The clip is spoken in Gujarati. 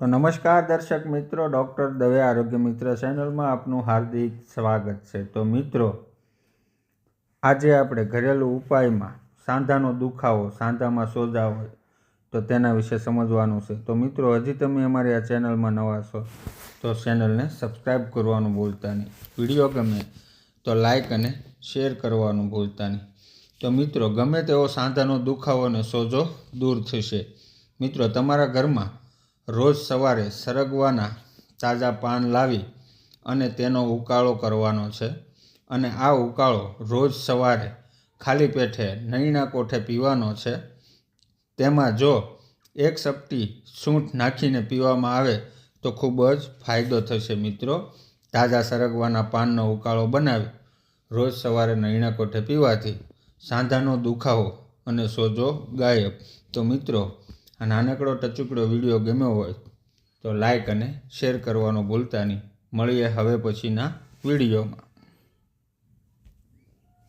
તો નમસ્કાર દર્શક મિત્રો, ડૉક્ટર દવે આરોગ્ય મિત્ર ચેનલમાં આપનું હાર્દિક સ્વાગત છે. તો મિત્રો, આજે આપણે ઘરેલું ઉપાયમાં સાંધાનો દુખાવો, સાંધામાં સોજા હોય તો તેના વિશે સમજવાનું છે. તો મિત્રો, હજી તમે અમારી આ ચેનલમાં નવા છો તો ચેનલને સબસ્ક્રાઈબ કરવાનું ભૂલતા નહીં. વીડિયો ગમે તો લાઇક અને શેર કરવાનું ભૂલતા નહીં. તો મિત્રો, ગમે તેવો સાંધાનો દુખાવો અને સોજો દૂર થશે. મિત્રો, તમારા ઘરમાં રોજ સવારે સરગવાના તાજા પાન લાવી અને તેનો ઉકાળો કરવાનો છે. અને આ ઉકાળો રોજ સવારે ખાલી પેટે નળીના કોઠે પીવાનો છે. તેમાં જો એક સપટી સૂંઠ નાખીને પીવામાં આવે તો ખૂબ જ ફાયદો થશે મિત્રો. તાજા સરગવાના પાનનો ઉકાળો બનાવી રોજ સવારે નળીના કોઠે પીવાથી સાંધાનો દુખાવો અને સોજો ગાયબ. તો મિત્રો આ નાનકડો ટચુકડો વીડિયો ગમ્યો હોય, તો લાઈક અને શેર કરવાનું ભૂલતા નહીં. મળીએ હવે પછીના વિડીયોમાં.